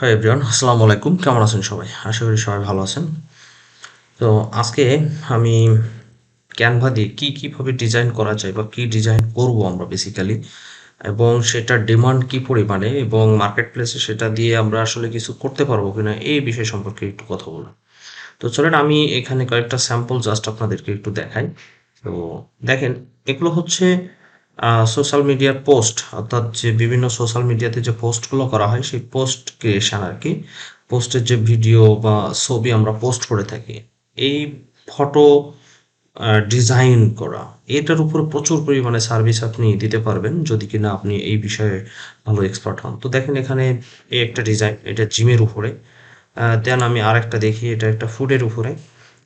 Hi everyone আসসালামু আলাইকুম কেমন আছেন সবাই? আশা করি সবাই ভালো আছেন। তো আজকে আমি ক্যানভা দিয়ে কী কীভাবে ডিজাইন করা যায় বা কী ডিজাইন করব আমরা বেসিক্যালি এবং সেটার ডিমান্ড কী পরিমাণে এবং মার্কেট প্লেসে সেটা দিয়ে আমরা আসলে কিছু করতে পারব কিনা এই বিষয় সম্পর্কে একটু কথা বললাম তো চলেন আমি এখানে কয়েকটা স্যাম্পল জাস্ট আপনাদেরকে একটু দেখাই। তো দেখেন, এগুলো হচ্ছে সোশ্যাল মিডিয়ার পোস্ট অর্থাৎ যে বিভিন্ন সোশ্যাল মিডিয়াতে যে পোস্টগুলো করা হয়, সেই পোস্ট ক্রিয়েশন আর কি পোস্টের যে ভিডিও বা ছবি আমরা পোস্ট করে থাকি, এই ফটো ডিজাইন করা, এটার উপর প্রচুর পরিমাণে সার্ভিস আপনি দিতে পারবেন, যদি কিনা আপনি এই বিষয়ে ভালো এক্সপার্ট হন। তো দেখেন এখানে এই একটা ডিজাইন এটা জিমের উপরে। দেন আমি আরেকটা দেখি, এটা একটা ফুডের উপরে।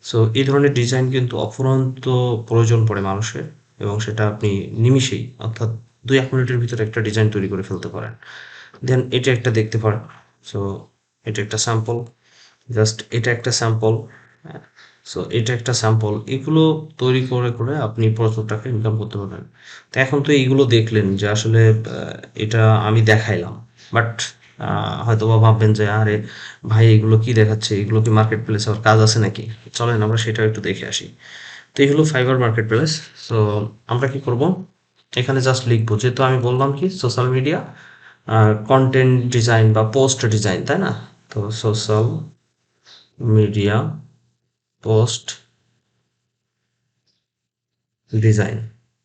সো এই ধরনের ডিজাইন কিন্তু অফুরন্ত প্রয়োজন পড়ে মানুষের। এবং সেটা আপনি নিমিষেই, অর্থাৎ দুই, এক মিনিটের ভিতরে একটা ডিজাইন তৈরি করে ফেলতে পারেন। দেন এটা একটা দেখতে পারেন। সো এটা একটা স্যাম্পল জাস্ট এটা একটা স্যাম্পল সো এটা একটা স্যাম্পল এগুলো তৈরি করে করে আপনি প্রচুর টাকা ইনকাম করতে পারবেন। তো এখন তো এইগুলো দেখলেন যে আসলে এটা আমি দেখাইলাম। বাট হয়তো বা ভাববেন যে, আরে ভাই, এগুলো কি দেখাচ্ছে? এগুলো কি মার্কেট প্লেসে আর কাজ আছে নাকি? চলেন, আমরা সেটাও একটু দেখে আসি। তো এই হলো ফাইবার মার্কেট প্লেস সো আমরা কি করব? এখানে জাস্ট লিখব, যেহেতু আমি বললাম কি সোশ্যাল মিডিয়া কন্টেন্ট ডিজাইন বা পোস্ট ডিজাইন তাই না? তো সোশ্যাল মিডিয়া পোস্ট ডিজাইন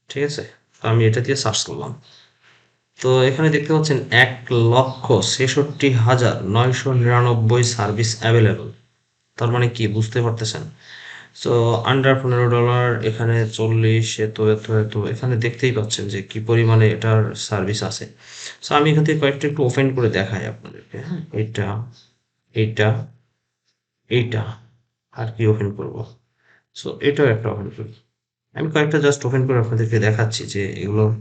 ঠিক আছে? আমি এটা দিয়ে সার্চ করলাম। তো এখানে দেখতে পাচ্ছেন এক লক্ষ ছেষট্টি হাজার নয়শো নিরানব্বই সার্ভিস অ্যাভেলেবল তার মানে কি, বুঝতে পারতেছেন? সো আন্ডার পনেরো ডলার এখানে চল্লিশ, এত এত এত, এখানে দেখতেই পাচ্ছেন যে কি পরিমাণে এটার সার্ভিস আছে। সো আমি এখান থেকে কয়েকটা একটু ওপেন করে দেখাই আপনাদেরকে। হ্যাঁ এটা এইটা এইটা আর কি ওপেন করব। সো এটাও একটা ওপেন করি। আমি কয়েকটা জাস্ট ওপেন করে আপনাদেরকে দেখাচ্ছি যে এগুলোর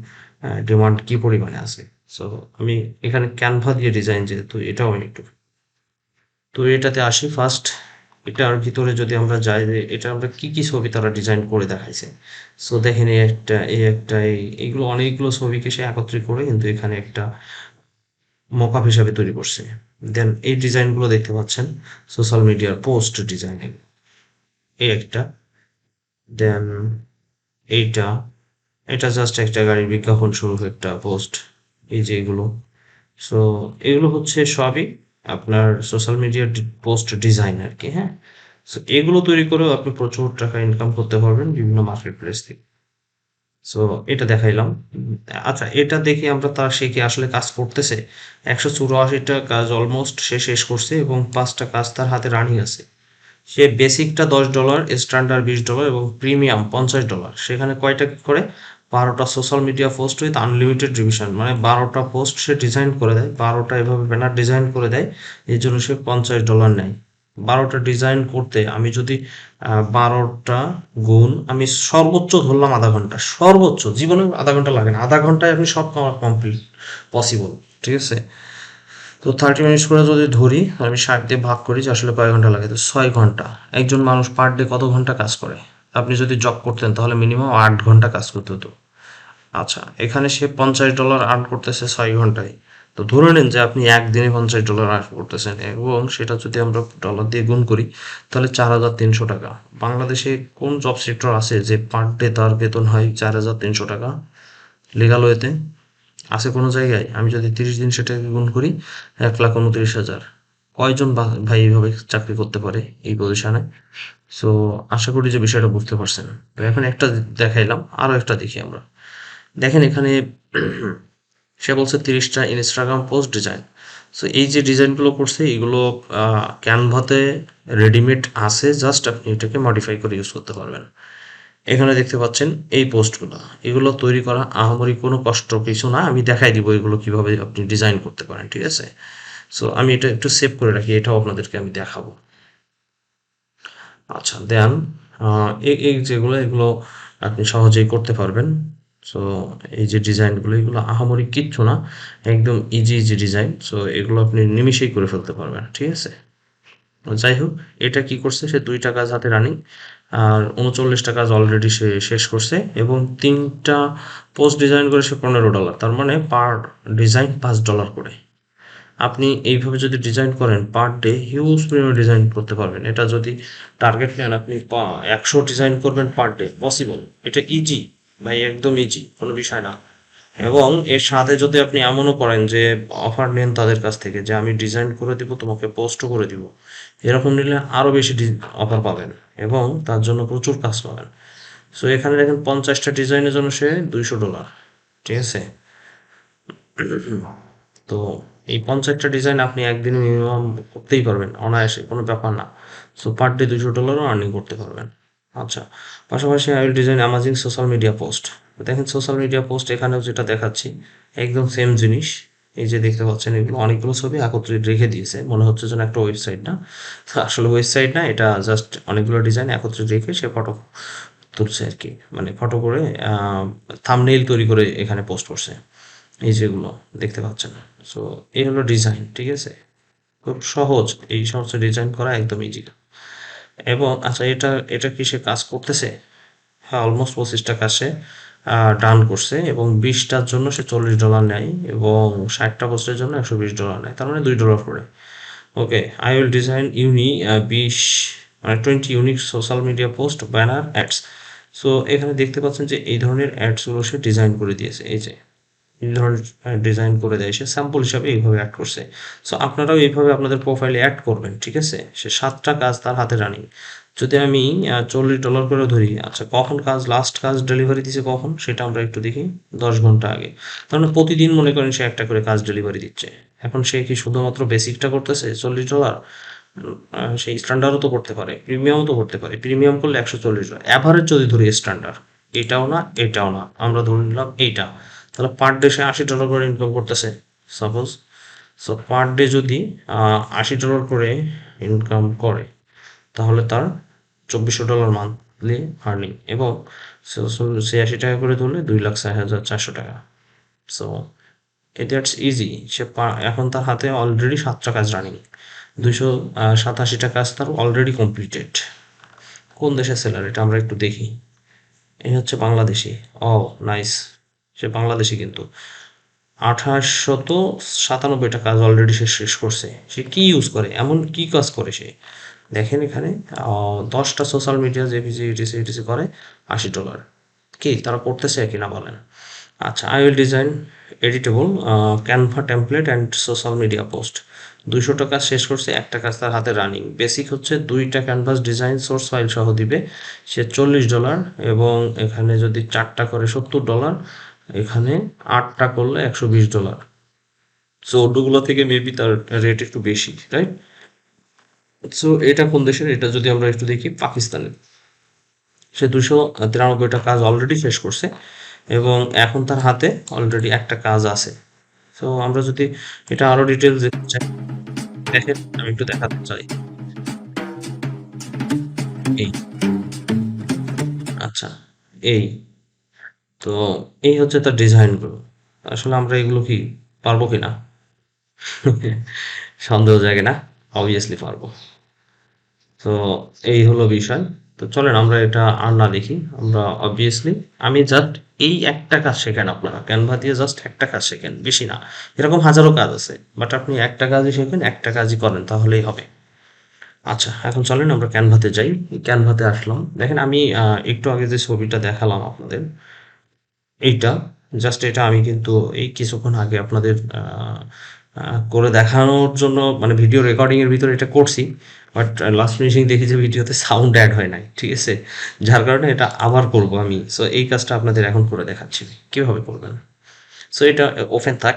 ডিমান্ড কি পরিমাণে আছে। সো আমি এখানে ক্যানভা দিয়ে ডিজাইন যেহেতু এটাও আমি একটু, তো এটাতে আসি ফার্স্ট এটার ভিতরে যদি আমরা যাই যে এটা আমরা কি কি ছবি তারা ডিজাইন করে দেখাইছে? সো দেখেন এই একটা এই একটা, এই, এইগুলো অনেকগুলো ছবিকে সে একত্রিত করে কিন্তু এখানে একটা মকআপ হিসাবে তৈরি করছে। দেন এই ডিজাইনগুলো দেখতে পাচ্ছেন সোশ্যাল মিডিয়ার পোস্ট ডিজাইন এই একটা দেন এইটা, এটা জাস্ট একটা গাড়ির বিজ্ঞাপন শুরু একটা পোস্ট এই যে এগুলো। সো এগুলো হচ্ছে সবই আপনার সোশ্যাল মিডিয়ার পোস্ট ডিজাইন আর কি হ্যাঁ? সো এগুলো তৈরি করেও আপনি প্রচুর টাকা ইনকাম করতে পারবেন বিভিন্ন মার্কেট প্লেস থেকে। সো এটা দেখাইলাম। আচ্ছা এটা দেখে আমরা তার সে কি আসলে কাজ করতেছে? একশো চুরাশিটা কাজ অলমোস্ট সে শেষ করছে এবং পাঁচটা কাজ তার হাতে রানিং আছে। সে বেসিকটা দশ ডলার স্ট্যান্ডার্ড বিশ ডলার এবং প্রিমিয়াম পঞ্চাশ ডলার সেখানে কয়টা করে? বারোটা social media post with unlimited revision মানে বারোটা পোস্ট সে ডিজাইন করে দেয়, বারোটা এভাবে ব্যানার ডিজাইন করে দেয়, এই জন্য সে পঞ্চাশ ডলার নেয়। বারোটা ডিজাইন করতে আমি যদি বারোটা গুণ আমি সর্বোচ্চ ধরলাম আধা ঘণ্টা, সর্বোচ্চ, জীবনে আধা ঘণ্টা লাগে না, আধা ঘন্টায় আপনি সব কমপ্লিট পসিবল ঠিক আছে? তো থার্টি মিনিটস করে যদি ধরি আমি ষাট দিয়ে ভাগ করি, যে আসলে কয় ঘণ্টা লাগে? তো ছয় ঘণ্টা। একজন মানুষ পার ডে কত ঘণ্টা কাজ করে? আপনি যদি জব করতেন, তাহলে মিনিমাম আট ঘণ্টা কাজ করতে হতো। আচ্ছা এখানে সে পঞ্চাশ ডলার আর্ন করতেছে ছয় ঘন্টায়। তো ধরে নিন যে আপনি একদিনে পঞ্চাশ ডলার আর্ন করতেছেন এবং সেটা যদি আমরা ডলার দিয়ে গুণ করি, তাহলে চার হাজার তিনশো টাকা। বাংলাদেশে কোন জব সেক্টর আছে যে পার ডে তার বেতন হয় চার হাজার তিনশো টাকা? লিগাল ওয়েতে আছে কোনো জায়গায়? আমি যদি তিরিশ দিন সেটাকে গুণ করি, এক লাখ উনত্রিশ হাজার। কয়জন ভাই এইভাবে চাকরি করতে পারে এই পজিশনে সো আশা করি যে বিষয়টা বুঝতে পারছেন। তো এখন একটা দেখাইলাম আরও একটা দেখি আমরা। দেখেন এখানে সে বলছে তিরিশটা ইনস্টাগ্রাম পোস্ট ডিজাইন সো এই যে ডিজাইনগুলো করছে, এগুলো ক্যানভাতে রেডিমেড আছে জাস্ট আপনি এটাকে মডিফাই করে ইউজ করতে পারবেন। এখানে দেখতে পাচ্ছেন এই পোস্টগুলো এগুলো তৈরি করা আহামরি কোনো কষ্ট কিছু না, আমি দেখাই দিব এগুলো কীভাবে আপনি ডিজাইন করতে পারেন, ঠিক আছে? সো আমি এটা একটু সেভ করে রাখি, এটাও আপনাদেরকে আমি দেখাবো। আচ্ছা দেন এই যেগুলো, এগুলো আপনি সহজেই করতে পারবেন। সো এই যে ডিজাইনগুলো, এগুলো আহামরি কিচ্ছু না, একদম ইজি ইজি ডিজাইন সো এগুলো আপনি নিমিশেই করে ফেলতে পারবেন, ঠিক আছে? যাই হোক, এটা কি করছে, সে দুইটা কাজ হাতে রানিং, আর উনচল্লিশটা কাজ অলরেডি সে শেষ করছে, এবং তিনটা পোস্ট ডিজাইন করে সে পনেরো ডলার তার মানে পার ডিজাইন পাঁচ ডলার করে। আপনি এইভাবে যদি ডিজাইন করেন পার ডে হিউজ পরিমাণে ডিজাইন করতে পারবেন। এটা যদি টার্গেট নেন, আপনি একশো ডিজাইন করবেন পার ডে পসিবল এটা ইজি ভাই, একদম ইজি কোনো বিষয় না। এবং এর সাথে যদি আপনি এমনও করেন যে অফার নেন তাদের কাছ থেকে, যে আমি ডিজাইন করে দিব, তোমাকে পোস্টও করে দিব, এরকম নিলে আরও বেশি অফার পাবেন এবং তার জন্য প্রচুর কাজ পাবেন। সো এখানে দেখেন পঞ্চাশটা ডিজাইনের জন্য সে দুইশো ডলার ঠিক আছে? তো এই পঞ্চাশটা ডিজাইন আপনি একদিনে মিনিমাম করতেই পারবেন, অনায়াসে, কোনো ব্যাপার না। সো পার ডে দুশো ডলারও আর্নিং করতে পারবেন। আচ্ছা পাশাপাশি I will design amazing social media post দেখেন সোশ্যাল মিডিয়া পোস্ট এখানেও যেটা দেখাচ্ছি, একদম সেম জিনিস। এই যে দেখতে পাচ্ছেন, এগুলো অনেকগুলো ছবি একত্রিত রেখে দিয়েছে। মনে হচ্ছে যেন একটা ওয়েবসাইট না। আসলে ওয়েবসাইট না, এটা জাস্ট অনেকগুলো ডিজাইন একত্রিত রেখে সে ফটো তুলছে আর কি। মানে ফটো করে থামনেইল তৈরি করে এখানে পোস্ট করছে। এই যেগুলো দেখতে পাচ্ছেন। সো এই হলো ডিজাইন ঠিক আছে? খুব সহজ, এই সমস্ত ডিজাইন করা একদম ইজি এবং আচ্ছা এটা এটা কি সে কাজ করতেছে? হ্যাঁ অলমোস্ট পঁচিশটা কাজ সে ডান করছে এবং বিশটার জন্য সে চল্লিশ ডলার নেয় এবং ষাটটা পোস্টের জন্য একশো বিশ ডলার নেয়, তার মানে দুই ডলার করে ওকে আই উইল ডিজাইন ইউনি বিশ মানে twenty unique social media post banner ads so এখানে দেখতে পাচ্ছেন যে এই ধরনের অ্যাডসগুলো সে ডিজাইন করে দিয়েছে, এই যে। ধরনের ডিজাইন করে দেয়। সে স্যাম্পল হিসাবে এইভাবে অ্যাড করছে। সো আপনারাও এইভাবে আপনাদের প্রোফাইলে অ্যাড করবেন, ঠিক আছে? সে সাতটা কাজ তার হাতে রানিং যদি আমি চল্লিশ ডলার করে ধরি আচ্ছা কখন কাজ লাস্ট কাজ ডেলিভারি দিছে কখন? সেটা আমরা একটু দেখি দশ ঘণ্টা আগে। তার মানে প্রতিদিন মনে করেন সে একটা করে কাজ ডেলিভারি দিচ্ছে। এখন সে কি শুধুমাত্র বেসিকটা করতেছে? চল্লিশ ডলার সেই স্ট্যান্ডার্ডও তো করতে পারে প্রিমিয়ামও তো করতে পারে। প্রিমিয়াম করলে একশো চল্লিশ ডলার অ্যাভারেজ যদি ধরি স্ট্যান্ডার্ড এটাও না এটাও না। আমরা ধরে নিলাম এইটা। তাহলে পার ডে সে আশি ডলার করে ইনকাম করতেছে সাপোজ সো পার ডে যদি আশি ডলার করে ইনকাম করে, তাহলে তার চব্বিশশো ডলার মান্থলি আর্নিং এবং সে আশি টাকা করে তুললে দুই লাখ ছয় হাজার চারশো টাকা। সো দ্যাটস ইজি সে এখন তার হাতে অলরেডি সাতটা কাজ রানিং দুইশো সাতাশিটা কাজ তার অলরেডি কমপ্লিটেড কোন দেশের সেলার এটা আমরা একটু দেখি। এই হচ্ছে বাংলাদেশি। ও নাইস সে বাংলাদেশি কিন্তু। আঠাশশত সাতানব্বইটা কাজ অলরেডি সে শেষ করছে। সে কি ইউজ করে? এমন কি কাজ করে সে? দেখেন এখানে দশটা social media JPG etc etc করে, আশি ডলার কি, তারা করতেছে কি না বলেন? আচ্ছা I will design editable Canva template and social media post দুইশো টাকা শেষ করছে, একটা কাজ তার হাতে রানিং বেসিক হচ্ছে দুইটা ক্যানভাস ডিজাইন সোর্স ফাইল সহ দিবে। সে চল্লিশ ডলার এবং এখানে যদি চারটা করে সত্তর ডলার এখানে আটটা করলে একশো বিশ ডলার। সো ওগুলো থেকে মেবি তার রেট একটু বেশি রাইট সো এটা কোন দেশের? এটা যদি আমরা একটু দেখি, পাকিস্তানের। সে দুশো তিরানব্বইটা কাজ অলরেডি শেষ করছে এবং এখন তার হাতে অলরেডি একটা কাজ আছে। সো আমরা যদি এটা আরও ডিটেলস দেখেন, আমি একটু দেখাতে চাই। এই। আচ্ছা এই। তো এই হচ্ছে তার ডিজাইনগুলো আসলে আমরা এগুলো কি পারব কি না? সন্দেহ জাগে না অবভিয়াসলি পারব। তো এই হলো বিষয়। তো চলেন আমরা এটা আর না দেখি, আমরা অবভিয়াসলি আমি জাস্ট এই একটা কাজ শেখেন আপনারা। ক্যানভা দিয়ে জাস্ট একটা কাজ শেখেন, বেশি না। এরকম হাজারো কাজ আছে বাট আপনি একটা কাজই শেখেন, একটা কাজই করেন, তাহলেই হবে। আচ্ছা এখন চলেন আমরা ক্যানভাতে যাই। ক্যানভাতে আসলাম। দেখেন আমি একটু আগে যে ছবিটা দেখালাম আপনাদের এইটা জাস্ট এটা আমি কিন্তু এই কিছুক্ষণ আগে আপনাদের করে দেখানোর জন্য মানে ভিডিও রেকর্ডিংয়ের ভিতরে এটা করছি বাট লাস্ট ফিনিশিং দেখি যে ভিডিওতে সাউন্ড অ্যাড হয় নাই, ঠিক আছে? যার কারণে এটা আবার করব আমি। সো এই কাজটা আপনাদের এখন করে দেখাচ্ছি, কীভাবে করবেন? সো এটা ওপেন থাক।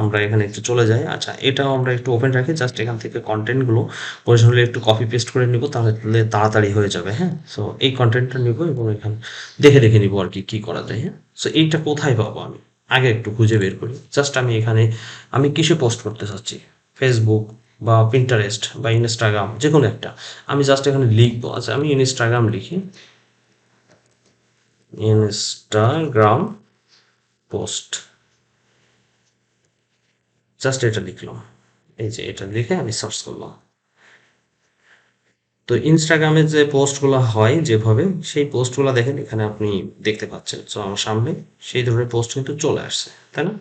আমরা এখানে একটু চলে যাই। আচ্ছা এটাও আমরা একটু ওপেন রাখি। জাস্ট এখান থেকে কন্টেন্টগুলো প্রয়োজন হলে একটু কপি পেস্ট করে নিব, তাহলে তাড়াতাড়ি হয়ে যাবে হ্যাঁ? সো এই কন্টেন্টটা নিব এবং এখানে দেখে দেখে নিব আর কি, কী করা যায় হ্যাঁ? সো এইটা কোথায় পাবো আমি? আগে একটু খুঁজে বের করি। জাস্ট আমি এখানে, আমি কিসে পোস্ট করতে চাচ্ছি? ফেসবুক বা পিন্টারেস্ট বা ইনস্টাগ্রাম যে কোনো একটা। আমি জাস্ট এখানে লিখব। আচ্ছা আমি ইনস্টাগ্রাম লিখি। ইনস্টাগ্রাম পোস্ট জাস্ট এটা লিখলাম। এই যে এটা লিখে আমি সার্চ করলাম। তো ইনস্টাগ্রামে যে পোস্টগুলো হয় যেভাবে, সেই পোস্টগুলো দেখেন, এখানে আপনি দেখতে পাচ্ছেন। তো আমার সামনে সেই ধরনের পোস্ট কিন্তু চলে আসছে, তাই না?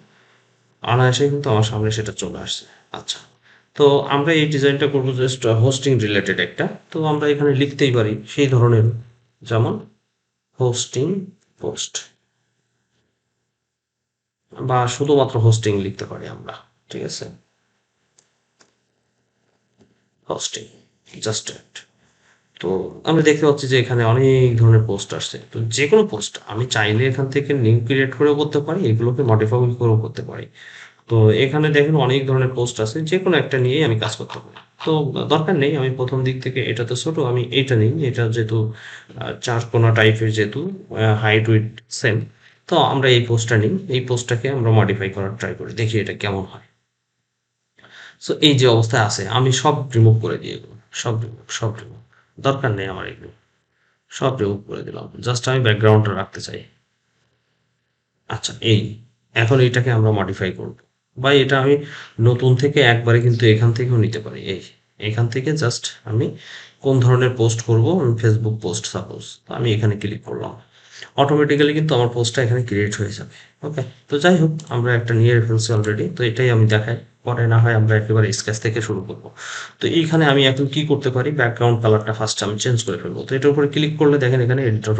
অনায়াসে কিন্তু আমার সামনে সেটা চলে আসছে। আচ্ছা তো আমরা এই ডিজাইনটা করব জাস্ট হোস্টিং রিলেটেড একটা। তো আমরা এখানে লিখতেই পারি সেই ধরনের, যেমন হোস্টিং পোস্ট বা শুধুমাত্র হোস্টিং লিখতে পারি আমরা। ঠিক আছে? হোস্টিং জাস্ট তো আমরা দেখতে পাচ্ছি যে এখানে অনেক ধরনের পোস্ট আসছে। তো যে কোনো পোস্ট আমি চাইলে এখান থেকে লিঙ্ক ক্রিয়েট করেও করতে পারি, এগুলোকে মডিফাই করেও করতে পারি। তো এখানে দেখেন অনেক ধরনের পোস্ট আছে যে কোনো একটা নিয়েই আমি কাজ করতে পারি। তো দরকার নেই, আমি প্রথম দিক থেকে এটা তো ছোট, আমি এটা নিই, এটা যেহেতু চার কোনা টাইপের যেহেতু হাইট উইথ সেম তো আমরা এই পোস্টটা নিই, এই পোস্টটাকে আমরা মডিফাই করার ট্রাই করি, দেখি এটা কেমন হয়। সো এই যে অবস্থায় আছে, আমি সব রিমুভ করে দিয়ে সব রিমুভ সব রিমুভ দরকার নেই আমার এগুলো। সব রিমুভ করে দিলাম। জাস্ট আমি ব্যাকগ্রাউন্ডটা রাখতে চাই। আচ্ছা এই, এখন এইটাকে আমরা মডিফাই করব। বা এটা আমি নতুন থেকে একবারে কিন্তু এখান থেকেও নিতে পারি। এই, এখান থেকে জাস্ট আমি কোন ধরনের পোস্ট করব? আমি ফেসবুক পোস্ট সাপোজ তো আমি এখানে ক্লিক করলাম। অটোমেটিক্যালি কিন্তু আমার পোস্টটা এখানে ক্রিয়েট হয়ে যাবে। ওকে তো যাই হোক, আমরা একটা নিয়ে ফেলছি অলরেডি তো এটাই আমি দেখাই। পরে না হয় আমরা একেবারে স্কেচ থেকে শুরু করব। তো এইখানে আমি এখন কি করতে পারি? ব্যাকগ্রাউন্ড কালারটা ফার্স্ট আমি চেঞ্জ করে ফেলব। তো এটার উপরে ক্লিক করলে দেখেন এখানে এডিটর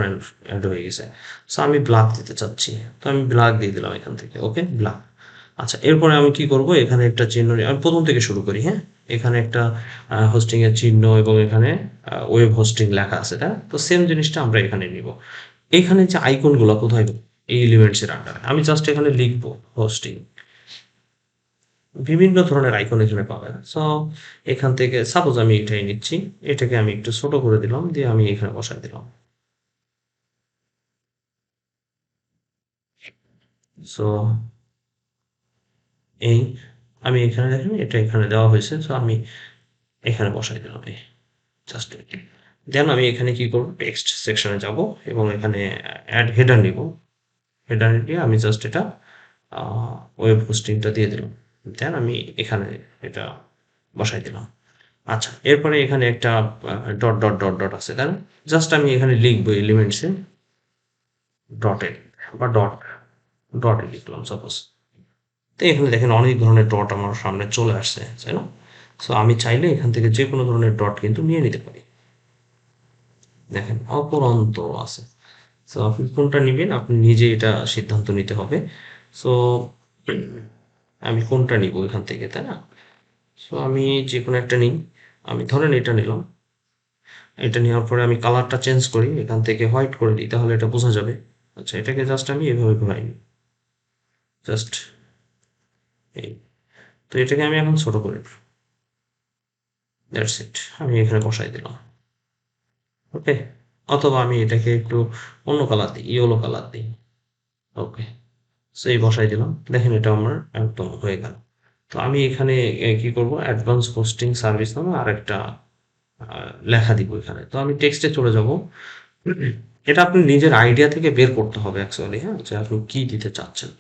অ্যাড হয়ে গেছে। সো আমি ব্ল্যাক দিতে চাচ্ছি। তো আমি ব্ল্যাক দিয়ে দিলাম এখান থেকে ওকে ব্ল্যাক আচ্ছা এরপরে আমি কি করব? এখানে একটা চিহ্ন আমি প্রথম থেকে শুরু করি হ্যাঁ? এখানে একটা হোস্টিং এর চিহ্ন এবং এখানে ওয়েব হোস্টিং লেখা আছে, তাই তো সেম জিনিসটা আমরা এখানে নিব। এখানে যে আইকনগুলো কোথায়? এই এলিমেন্টসের আন্ডারে আমি জাস্ট এখানে লিখব হোস্টিং বিভিন্ন ধরনের আইকন এখানে পাবেন। সো এখান থেকে সাপোজ আমি এটাই নিচ্ছি, এটাকে আমি একটু ছোট করে দিলাম, দিয়ে আমি এখানে বসাই দিলাম। সো এই, আমি এখানে দেখেন, এটা এখানে দেওয়া হয়েছে সো আমি এখানে বসাই দিলাম, এই জাস্ট দেন আমি এখানে কি করব টেক্সট সেকশনে যাব, এবং এখানে অ্যাড হেডার নিব। হেডার দিয়ে আমি জাস্ট এটা ওয়েব হোস্টিংটা দিয়ে দিলাম। দেন আমি এখানে এটা বসাই দিলাম। আচ্ছা এরপরে এখানে একটা ডট ডট ডট ডট আছে। তাই জাস্ট আমি এখানে লিখব এলিমেন্টসে ডটে বা ডট ডটে লিখলাম সাপোজ তো এখানে দেখেন অনেক ধরনের ডট আমার সামনে চলে আসছে, তাই না? সো আমি চাইলে এখান থেকে যে কোনো ধরনের ডট কিন্তু নিয়ে নিতে পারি। দেখেন, অপরন্ত আছে। সো আপনি কোনটা নেবেন? আপনি নিজে এটা সিদ্ধান্ত নিতে হবে। সো আমি কোনটা নিব এখান থেকে, তাই না? সো আমি যে কোনো একটা নিই। আমি ধরেন এটা নিলাম। এটা নেওয়ার পরে আমি কালারটা চেঞ্জ করি, এখান থেকে হোয়াইট করে দিই, তাহলে এটা বোঝা যাবে। আচ্ছা এটাকে জাস্ট আমি এভাবে ঘুরাই নিই। জাস্ট এই। তো এটাকে আমি এখন ছোট করে দ্যাটস ইট আমি এখানে বসাই দিলাম। ওকে অথবা আমি এটাকে একটু অন্য কালার দিই, ইয়েলো কালার দিই। ওকে সেই বসাই দিলাম। দেখেন এটা আমার একদম হয়ে গেল। তো আমি এখানে কি করব? অ্যাডভান্স হোস্টিং সার্ভিস নামে আরেকটা লেখা দিব এখানে। তো আমি টেক্সটে চলে যাব। এটা আপনি নিজের আইডিয়া থেকে বের করতে হবে অ্যাকচুয়ালি হ্যাঁ? যে আপনি কি দিতে চাচ্ছেন।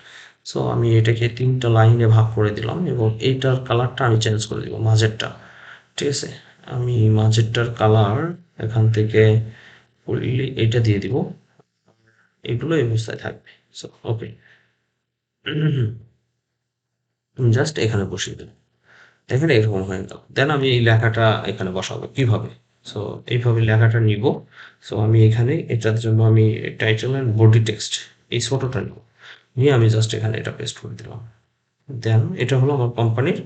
সো আমি এটাকে তিনটা লাইনে ভাগ করে দিলাম এবং এইটার কালারটা আমি চেঞ্জ করে দিব, মাঝেরটা। ঠিক আছে? আমি মাঝেরটার কালার এখান থেকে এটা দিয়ে দিব। এগুলো এই অবস্থায় থাকবে। সো ওকে জাস্ট এখানে বসিয়ে দেব দেখেন এরকম হয়ে গেল। দেন আমি এই লেখাটা এখানে বসাবো কীভাবে? সো এইভাবে লেখাটা নিব। সো আমি এখানে এটার জন্য আমি টাইটেল অ্যান্ড বডি টেক্সট এই ছোটোটা নিব। নিয়ে আমি জাস্ট এখানে এটা পেস্ট করে দিলাম। দেন এটা হলো আমার কোম্পানির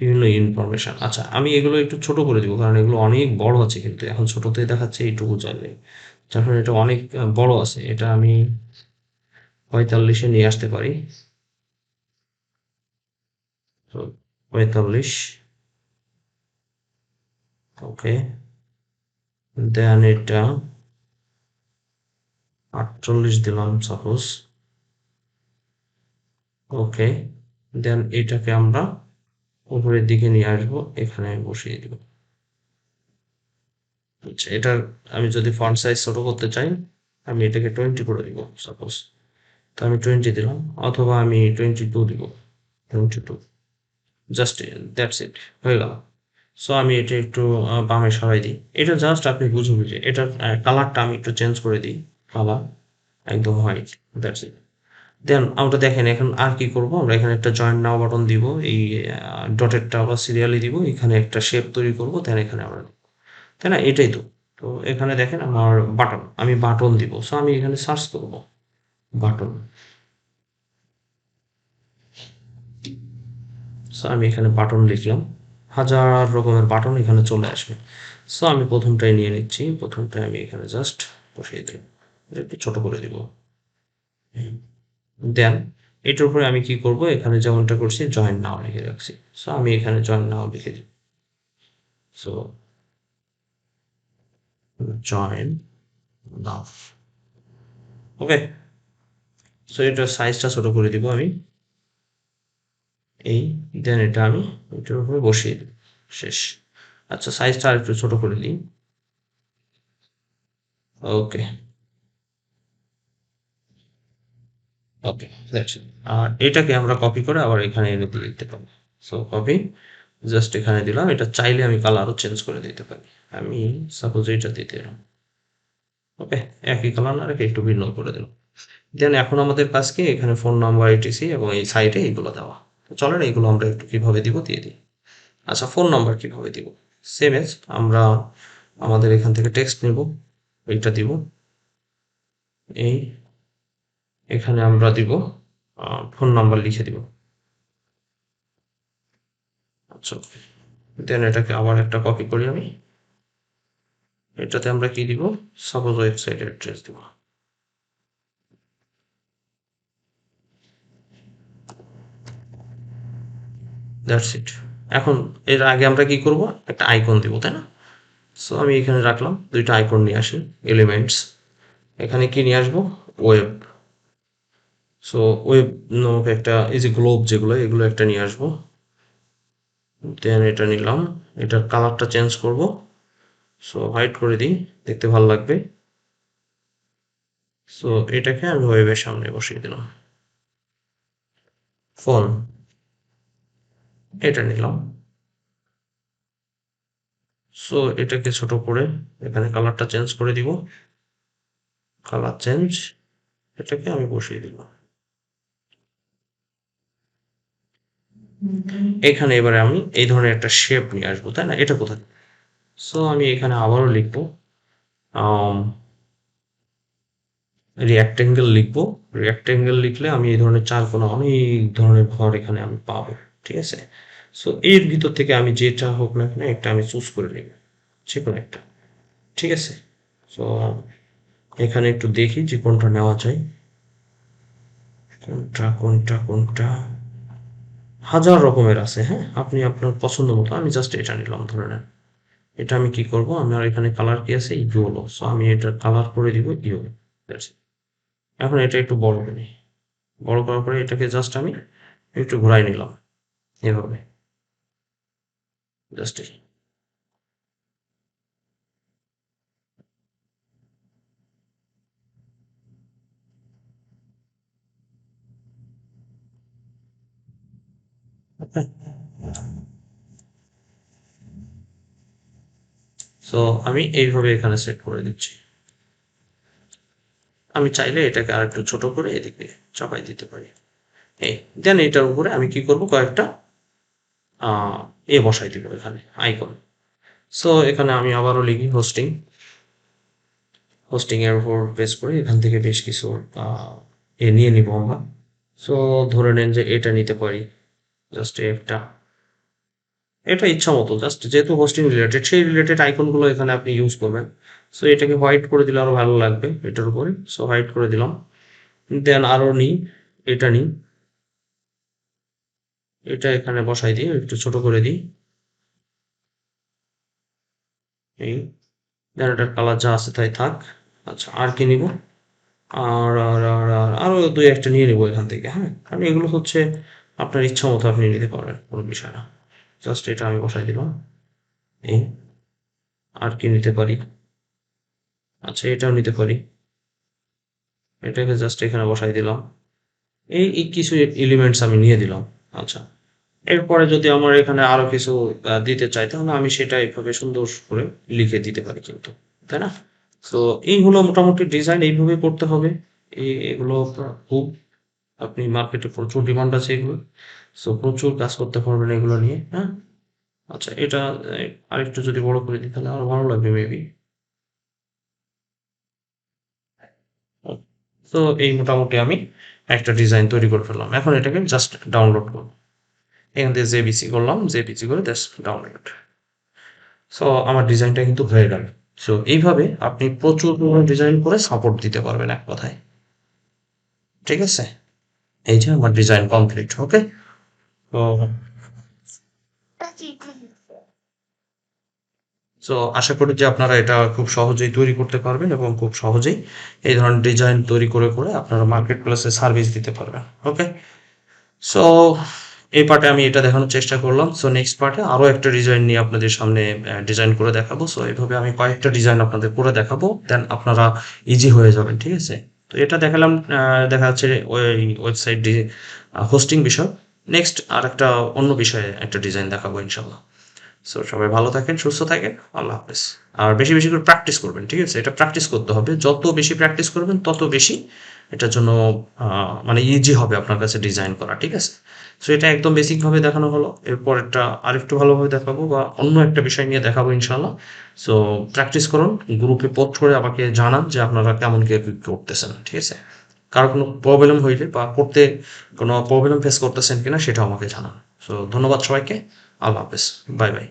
বিভিন্ন ইনফরমেশন আচ্ছা আমি এগুলো একটু ছোট করে দিব, কারণ এগুলো অনেক বড় আছে কিন্তু এখন ছোটতে দেখাচ্ছে এইটুকু চাইলে যখন এটা অনেক বড় আছে। এটা আমি পঁয়তাল্লিশে নিয়ে আসতে পারি। পঁয়তাল্লিশ ওকে দেন এটা আটচল্লিশ দিলাম সাপোজ ওকে দেন এটাকে আমরা উপরের দিকে নিয়ে আসব, এখানে বসিয়ে দিব। আচ্ছা এটার আমি যদি ফন্ট সাইজ ছোট করতে চাই, আমি এটাকে টোয়েন্টি করে দিব সাপোজ তো আমি টোয়েন্টি দিলাম, অথবা আমি টোয়েন্টি টু দিব twenty two just that's it হয়ে গেল। সো আমি এটা একটু বামে সরাই দিই। এটা জাস্ট আপনি বুঝে বুঝে এটার কালারটা আমি একটু চেঞ্জ করে দিই। কালার একদম হোয়াইট দ্যাটস ইট দেন আমরা দেখেন, এখন আর কি করব? আমরা এখানে একটা জয়েন্ট নাও বাটন দিব। এই ডটেরটা আবার সিরিয়ালি দিব। এখানে একটা শেপ তৈরি করব দেন এখানে আমরা তাই না? এটাই তো। তো এখানে দেখেন আমার বাটন আমি বাটন দিব। সো আমি এখানে সার্চ করব। বাটন সো আমি এখানে বাটন লিখলাম। হাজার রকমের বাটন এখানে চলে আসবে। সো আমি প্রথমটাই নিয়ে নিচ্ছি। প্রথমটাই আমি এখানে জাস্ট বসিয়ে এটা একটু ছোট করে দিব। দেন এটার উপরে আমি কি করব? এখানে যেমনটা করছি জয়েন নাও লিখে রাখছি। সো আমি এখানে জয়েন নাও লিখে দিই। So join now okay so এটা সাইজটা ছোট করে দিব আমি। এই দেন এটা আমি এটার উপরে বসিয়ে দিই, শেষ। আচ্ছা সাইজটা আর একটু ছোট করে দিই ওকে ওকে আর এটাকে আমরা কপি করে আবার এখানে এনে দিয়ে দিতে পারি। সো কপি জাস্ট এখানে দিলাম। এটা চাইলে আমি কালারও চেঞ্জ করে দিতে পারি। আমি সাপোজ এটা দিতে এলাম ওকে একই কালার না রেখে একটু ভিন্ন করে দিলাম। দেন এখন আমাদের কাজ কি এখানে ফোন নাম্বার এটিসি এবং এই সাইটে এইগুলো দেওয়া। তো চলেন এইগুলো আমরা একটু কীভাবে দিব দিয়ে দিই। আচ্ছা ফোন নাম্বার কীভাবে দিব? সেম এজ আমরা আমাদের এখান থেকে টেক্সট নেব, এইটা দিব। এই এখানে আমরা দিব ফোন নাম্বার লিখে দিব। আচ্ছা দেন এটাকে আবার একটা কপি করি আমি। এটাতে আমরা কি দিব? সাপোজ ওয়েবসাইট অ্যাড্রেস দিব। দ্যাটস ইট এখন এর আগে আমরা কি করব? একটা আইকন দিব, তাই না? সো আমি এখানে রাখলাম, দুইটা আইকন নিয়ে আসি এলিমেন্টস এখানে কি নিয়ে আসব? ওয়েব সো ওয়েব নামক একটা, এই যে গ্লোব যেগুলো, এগুলো একটা নিয়ে আসব। দেন এটা নিলাম, এটার কালারটা চেঞ্জ করব। সো হোয়াইট করে দিই, দেখতে ভালো লাগবে। সো এটাকে আমি ওয়েবের সামনে বসিয়ে দিলাম। ফোন এটা নিলাম। সো এটাকে ছোট করে এখানে কালারটা চেঞ্জ করে দিব। কালার চেঞ্জ এটাকে আমি বসিয়ে দিব এখানে এবারে আমি এই ধরনের একটা শেপ নিয়ে আসব, তাই না? এটা কোথায়? সো আমি এখানে আবারও লিখব রিয়াক্টেঙ্গেল লিখব। রিয়াক্টেঙ্গেল লিখলে আমি এই ধরনের চার কোনো অনেক ধরনের ঘর এখানে আমি পাবো, ঠিক আছে? সো এর ভিতর থেকে আমি যেটা হোক না কেন একটা আমি চুজ করে নেব। যে কোনো একটা। ঠিক আছে? সো এখানে একটু দেখি যে কোনটা নেওয়া যায়। কোনটা কোনটা কোনটা? হাজার রকমের আছে হ্যাঁ? আপনি আপনার পছন্দ মতো, আমি জাস্ট এটা নিলাম, ধরে নেন। এটা আমি কি করব? আমার এখানে কালার কি আছে? ইউলো সো আমি এটা কালার করে দিব ইউ এখন এটা একটু বড় করে বড় করার পরে এটাকে জাস্ট আমি একটু ঘুরাই নিলাম। এভাবে। জাস্ট সো আমি এইভাবে এখানে সেট করে দিচ্ছি। আমি চাইলে এটাকে আর একটু ছোট করে এদিকে চাপাই দিতে পারি। এই দেন এটার উপরে আমি কি করব? কয়েকটা এ বসাই দিব এখানে আইকন সো এখানে আমি আবারও লিখি হোস্টিং হোস্টিং এর উপর বেস করে এখান থেকে বেশ কিছু এ নিয়ে নিব আমরা। সো ধরে নেন যে এটা নিতে পারি জাস্ট একটা। এটা ইচ্ছা মতো জাস্ট যেহেতু হোস্টিং রিলেটেড সেই রিলেটেড আইকনগুলো এখানে আপনি ইউজ করবেন। সো এটাকে হোয়াইট করে দিলে আরও ভালো লাগবে এটার উপরে। সো হোয়াইট করে দিলাম। দেন আরও নিই, এটা নিই। এটা এখানে বসাই দিই, একটু ছোট করে দিই। এই এটার কালার যা আছে তাই থাক। আচ্ছা আর কি নিব? আর আর আর আর আরও দুই একটা নিয়ে নেব এখান থেকে হ্যাঁ? কারণ এগুলো হচ্ছে আপনার ইচ্ছা মতো আপনি নিতে পারবেন, কোনো বিষয় না। জাস্ট এটা আমি বসাই দিলাম। এই, আর কি নিতে পারি? আচ্ছা এটাও নিতে পারি। এটাকে জাস্ট এখানে বসাই দিলাম। এই কিছু এলিমেন্টস আমি নিয়ে দিলাম। আচ্ছা। এরপরে যদি আমার এখানে আরও কিছু দিতে চাই, তাহলে আমি সেটা এইভাবে সুন্দর করে লিখে দিতে পারি কিন্তু, তাই না? তো এই হলো মোটামুটি ডিজাইন এইভাবে করতে হবে। এগুলো খুব আপনি মার্কেটে প্রচুর ডিমান্ড আছে এগুলো। সো প্রচুর কাজ করতে পারবেন এগুলো নিয়ে হ্যাঁ? আচ্ছা এটা আরেকটু যদি বড় করে দিই, তাহলে আরও ভালো লাগবে মেবি তো এই মোটামুটি আমি একটা ডিজাইন তৈরি করে ফেললাম। এখন এটাকে জাস্ট ডাউনলোড করব। এখান থেকে জেবিসি করলাম জেবিসি করে জাস্ট ডাউনলোড সো আমার ডিজাইনটা কিন্তু হয়ে গেল। সো এইভাবে আপনি প্রচুর ডিজাইন করে সাপোর্ট দিতে পারবেন এক কথায়। ঠিক আছে? এই যে আমার ডিজাইন কমপ্লিট ওকে তো সো আশা করি যে আপনারা এটা খুব সহজেই তৈরি করতে পারবেন এবং খুব সহজেই এই ধরনের ডিজাইন তৈরি করে করে আপনারা মার্কেট প্লেসে সার্ভিস দিতে পারবেন ওকে সো এই পার্টে আমি এটা দেখানোর চেষ্টা করলাম। সো নেক্সট পার্টে আরও একটা ডিজাইন নিয়ে আপনাদের সামনে ডিজাইন করে দেখাবো। সো এইভাবে আমি কয়েকটা ডিজাইন আপনাদের করে দেখাবো। দেন আপনারা ইজি হয়ে যাবেন, ঠিক আছে? তো এটা দেখালাম দেখা যাচ্ছে ওই ওয়েবসাইট হোস্টিং বিষয়। নেক্সট আর একটা অন্য বিষয়ে একটা ডিজাইন দেখাবো ইনশাল্লাহ সো সবাই ভালো থাকেন, সুস্থ থাকেন, আল্লাহ হাফেজ। আর বেশি বেশি করে প্র্যাকটিস করবেন, ঠিক আছে? এটা প্র্যাকটিস করতে হবে। যত বেশি প্র্যাকটিস করবেন, তত বেশি এটার জন্য মানে ইজি হবে আপনার কাছে ডিজাইন করা, ঠিক আছে? সো এটা একদম বেসিক ভাবে দেখানো হলো। এরপর এটা আরেকটু ভালোভাবে দেখাবো বা অন্য একটা বিষয় নিয়ে দেখাবো ইনশাল্লাহ সো প্র্যাকটিস করুন গ্রুপে পোস্ট করে আমাকে জানান যে আপনারা কেমন কি করতেছেন, ঠিক আছে? কারও কোনো প্রবলেম হইলে বা করতে কোনো প্রবলেম ফেস করতেছেন কিনা সেটাও আমাকে জানান। সো ধন্যবাদ সবাইকে। আল্লাহ হাফেজ। Bye bye